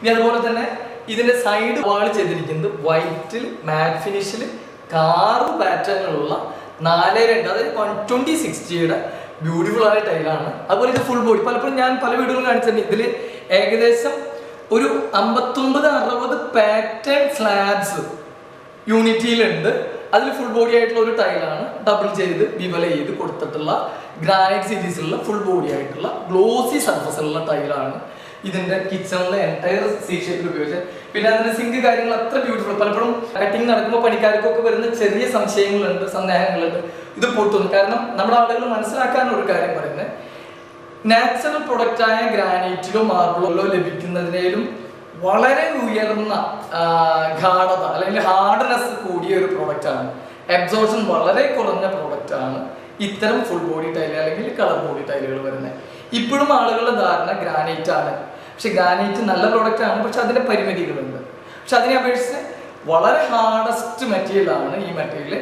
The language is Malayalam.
ഇനി അതുപോലെ തന്നെ ഇതിന്റെ സൈഡ് വാൾ ചെയ്തിരിക്കുന്നത് വൈറ്റിൽ മാറ്റ് ഫിനിഷിൽ കാറ് പാറ്റേണിലുള്ള നാല് രണ്ട് അതായത് വൺ ട്വന്റി സിക്സ്റ്റിയുടെ ബ്യൂട്ടിഫുൾ ആയ ടൈലാണ് അതുപോലെ ഇത് ഫുൾ ബോഡി പലപ്പോഴും ഞാൻ പല വീഡിയോകളും കാണിച്ചിട്ടുണ്ട്. ഇതിൽ ഏകദേശം ഒരു അമ്പത്തൊമ്പത് അറുപത് പാറ്റേൺ സ്ലാബ്സ് യൂണിറ്റിയിലുണ്ട് അതിൽ ഫുൾ ബോഡി ആയിട്ടുള്ള ഒരു ടൈലാണ് ഡബിൾ ചെയ്ത് വിവല ചെയ്ത് കൊടുത്തിട്ടുള്ള ഗ്രാനൈറ്റ് സീരീസിലുള്ള ഫുൾ ബോഡി ആയിട്ടുള്ള ഗ്ലോസി സർഫസിലുള്ള ടൈലാണ് ഇതിന്റെ കിച്ചണിലെ എന്റയർ സീ ഉപയോഗിച്ചത് പിന്നെ അതിന്റെ സിങ്ക് കാര്യങ്ങൾ അത്ര ബ്യൂട്ടിഫുൾ പലപ്പോഴും കട്ടിങ് നടക്കുമ്പോൾ പണിക്കാർക്കൊക്കെ വരുന്ന ചെറിയ സംശയങ്ങളുണ്ട് സന്ദേഹങ്ങളുണ്ട്. ഇത് പൊട്ടുന്നു. കാരണം നമ്മുടെ ആളുകൾ മനസ്സിലാക്കാൻ ഒരു കാര്യം പറയുന്നത് നാച്ചുറൽ പ്രൊഡക്റ്റ് ആയ ഗ്രാനൈറ്റിലോ മാർബിളിലോ ലഭിക്കുന്നതിനേലും വളരെ ഉയർന്ന ഗാഠത അല്ലെങ്കിൽ ഹാർഡ്നെസ് കൂടിയ ഒരു പ്രോഡക്റ്റ് ആണ്. അബ്സോർഷൻ വളരെ കുറഞ്ഞ പ്രോഡക്റ്റ് ആണ് ഇത്തരം ഫുൾ ബോഡി ടൈൽ അല്ലെങ്കിൽ കളർ ബോഡി ടൈലുകൾ വരുന്നത്. ഇപ്പോഴും ആളുകളുടെ ധാരണ ഗ്രാനൈറ്റ് ആണ്. പക്ഷെ ഗ്രാനൈറ്റ് നല്ല പ്രോഡക്റ്റ് ആണ് പക്ഷെ അതിന്റെ പരിമിതികളുണ്ട്. പക്ഷെ അതിനെ അപേക്ഷിച്ച് വളരെ ഹാർഡസ്റ്റ് മെറ്റീരിയൽ ആണ് ഈ മെറ്റീരിയൽ